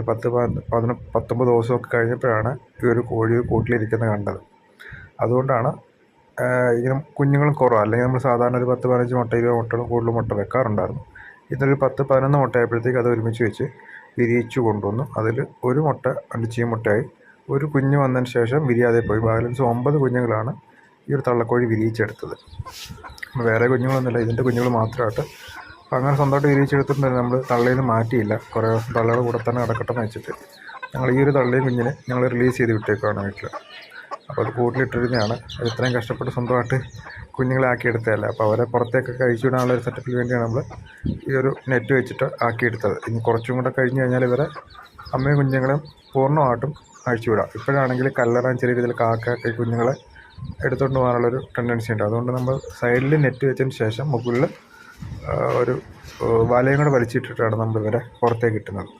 ഒരു പത്ത് പതിന പത്തൊമ്പത് ദിവസമൊക്കെ കഴിഞ്ഞപ്പോഴാണ് ഈ ഒരു കോഴി കൂട്ടിലിരിക്കുന്നത് കണ്ടത്. അതുകൊണ്ടാണ് ഇങ്ങനെ കുഞ്ഞുങ്ങളും കുറവാണ് അല്ലെങ്കിൽ നമ്മൾ സാധാരണ ഒരു പത്ത് പതിനഞ്ച് മുട്ട ഇരുപത് മുട്ടകളും കൂടുതൽ മുട്ട വെക്കാറുണ്ടായിരുന്നു. ഇതൊരു പത്ത് പതിനൊന്ന് മുട്ട ആയപ്പോഴത്തേക്ക് അത് ഒരുമിച്ച് വെച്ച് വിരിയിച്ചു കൊണ്ടുവന്നു. അതിൽ ഒരു മുട്ട അണ്ടിച്ചീ മുട്ടയായി ഒരു കുഞ്ഞ് വന്നതിന് ശേഷം വിരിയാതെ പോയി. ബാലൻസ് ഒമ്പത് കുഞ്ഞുങ്ങളാണ് ഈ ഒരു തള്ളക്കോഴി വിരിയിച്ചെടുത്തത്. വേറെ കുഞ്ഞുങ്ങളൊന്നുമില്ല. ഇതിന്റെ കുഞ്ഞുങ്ങൾ മാത്രമായിട്ട് അപ്പം അങ്ങനെ സ്വന്തമായിട്ട് വിരിയിച്ചെടുത്തിട്ട് നമ്മൾ തള്ളയിൽ മാറ്റിയില്ല. കുറേ ദിവസം തള്ളയുടെ കൂടെ തന്നെ നടക്കട്ടെ എന്ന് വെച്ചിട്ട്. ഞങ്ങൾ ഈ ഒരു തള്ളയും കുഞ്ഞിനെ ഞങ്ങൾ റിലീസ് ചെയ്ത് വിട്ടേക്കുവാണ് വീട്ടിൽ അപ്പോൾ അത് കൂട്ടിലിട്ടിരുന്നതാണ്. അത് ഇത്രയും കഷ്ടപ്പെട്ട് സ്വന്തമായിട്ട് കുഞ്ഞുങ്ങളെ ആക്കിയെടുത്തതല്ല? അപ്പോൾ അവരെ പുറത്തേക്കൊക്കെ അഴിച്ചു വിടാനുള്ള ഒരു സെറ്റപ്പിൽ വേണ്ടിയാണ് നമ്മൾ ഈ ഒരു നെറ്റ് വെച്ചിട്ട് ആക്കിയെടുത്തത്. ഇനി കുറച്ചും കൂടെ കഴിഞ്ഞ് കഴിഞ്ഞാൽ ഇവരെ അമ്മയും കുഞ്ഞുങ്ങളും പൂർണമായിട്ടും അഴിച്ചു വിടാം. ഇപ്പോഴാണെങ്കിൽ കല്ലറാൻ ചെറിയ രീതിയിൽ കാക്കൊക്കെ കുഞ്ഞുങ്ങളെ എടുത്തുകൊണ്ട് പോകാനുള്ളൊരു ടെൻഡൻസി ഉണ്ട്. അതുകൊണ്ട് നമ്മൾ സൈഡിൽ നെറ്റ് വെച്ചതിന് ശേഷം മുകളിൽ ഒരു വലയും കൂടെ വലിച്ചിട്ടിട്ടാണ് നമ്മൾ ഇവരെ പുറത്തേക്ക് കിട്ടുന്നത്